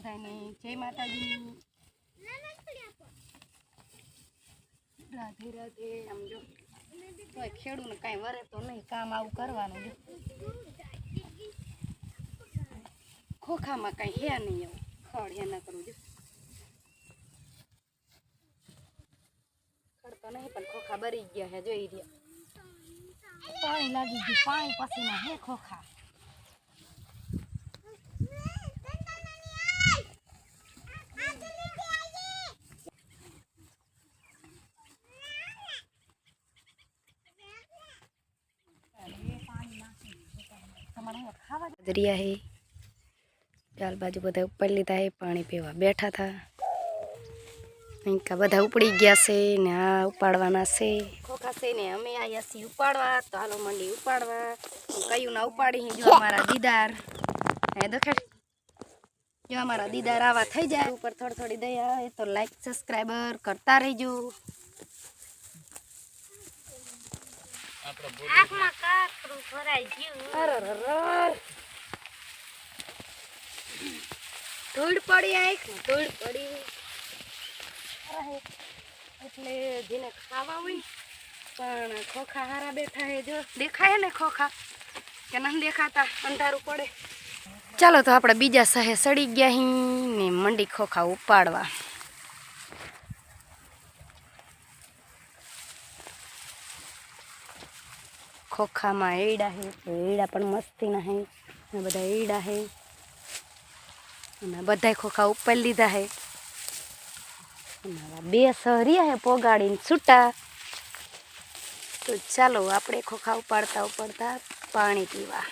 બધાને જય માતાજી. રાધે રાધે, આમ જો. તોય ખેડૂને કાંઈ વરે તો નહીં, કામ આવું કરવાનું ખોખામાં કાંઈ હે નહીં એવું. ખડ હે ના કરવું જો. ખડ તો નહીં, પણ ખોખા બરી ગયા હે જોઈ રહ્યા. પાણી લાગી ગયું, પાણી પછીના હે ખોખા. દરિયા હે. ચાલ બાજુ બધા ઉપર લીધા હે પાણી પીવા બેઠા હતા અહીંકા બધા ઉપડી ગયા છે ને આ ઉપાડવાના છે. ખોખા છે ને અમે આયા છીએ ઉપાડવા તો હાલો મંડી ઉપાડવા. કયું ના ઉપાડી જો અમારા દીદાર. હે દેખાડ જો અમારા દીદાર આવા થઈ જાય ઉપર થોડી થોડી દયા એ તો લાઈક સબસ્ક્રાઈબર કરતા રહેજો. આંખમાં કાકરું ભરાઈ ગયું. ધૂળ પડી આંખ ધૂળ પડી. એટલે જેને ખાવા હોય પણ ખોખા હારા બેઠા હે જો. દેખાય ને ખોખા? કે ન દેખાતા? અંધારું પડે. ચાલો તો આપણે બીજા સહે સડી ગયા હી ને મંડી ખોખા ઉપાડવા. ખોખામાં એડા હે એડા પણ મસ્તીના હે. ને બધા એડા હે. અને બધાય ખોખા ઉપર લીધા હે. બે સહરિયા હે પોગાડીને છૂટા. તો ચાલો આપણે ખોખા ઉપાડતા ઉપાડતા પાણી પીવા.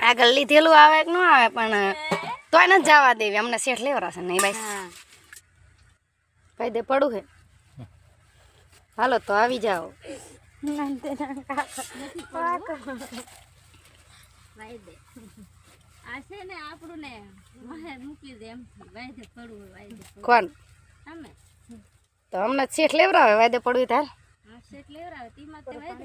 આગળ લીધેલું આવે કે ન આવે પણ તો એને જવા દેવી. અમને શેઠ લેવરાશે નહીં ભાઈ. ભાઈ દે પડું હે. હાલો તો આવી જાઓ. કોણ તો અમને શેઠ લેવરાવે વાયદે પડવું તાર શેઠ લેવડાવે તેમાં તે વાઈ દે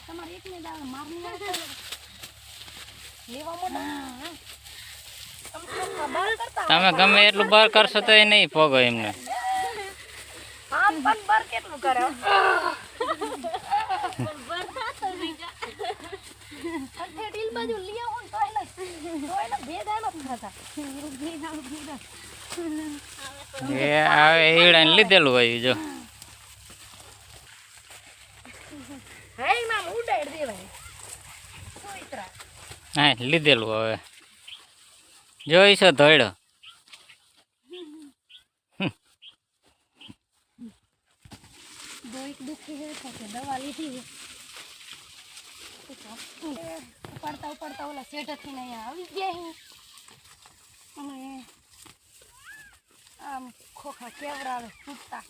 તમારે એક ને દાળ મારની વાત કરે. લેવા મોટા તમે ગમે એટલું બર કરશો તો એ નહીં પોગો એમને લીધેલું હોય બર કેટલું કરે ડીલ બાજુ લઈ આવો ને તો એને તો એને ભેગા નથી થતા એ આવે ઈડાને લીધેલું હોય જો હે લીધેલું હવે. જોઈશો ધોયડો? દવા લીધી છે. ઉપાડતા ઉપાડતા ઓલા શેઠથી અહીંયા આવી ગયા અને આમ ખોખા કેવડાવે ફૂટતા.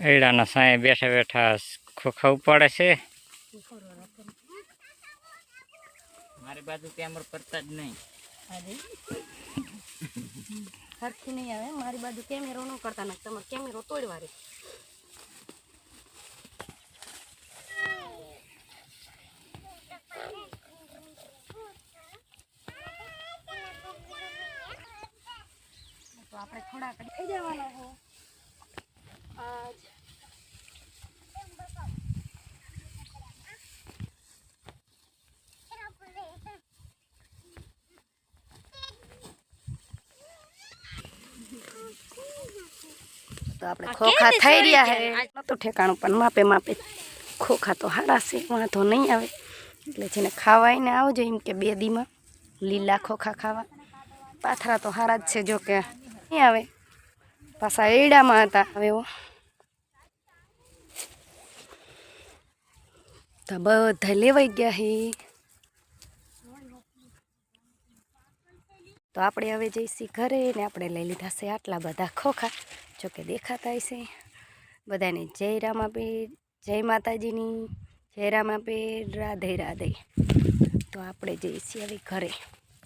ઈડાના સાંય બેઠા બેઠા ખોખા પડે છે. મારી બાજુ કેમર કરતા જ નહીં. સરખી નહીં આવે મારી બાજુ કેમેરો ન કરતા નથી તમારે કેમેરો તોડવા રે. તો આપણે થોડાક થઈ જવાના આજ તો આપણે ખોખા થઈ રહ્યા હે. નતું ઠેકાણું પણ માપે માપે ખોખા તો હારા છે વાંધો નહીં આવે. એટલે જેને ખાવાઈને આવજો એમ કે બે દીમાં લીલા ખોખા ખાવા. પાથરા તો હારા જ છે જો કે નહીં આવે. પાછા એડામાં હતા હવે એવો તો બધા લેવાઈ ગયા હે. તો આપણે હવે જઈશી ઘરે ને આપણે લઈ લીધા છે આટલા બધા ખોખા. જોકે દેખાતા હશે બધાને જય રામાપીર, જય માતાજીની, જય રામાપીર, રાધે રાધે. તો આપણે જઈશી હવે ઘરે.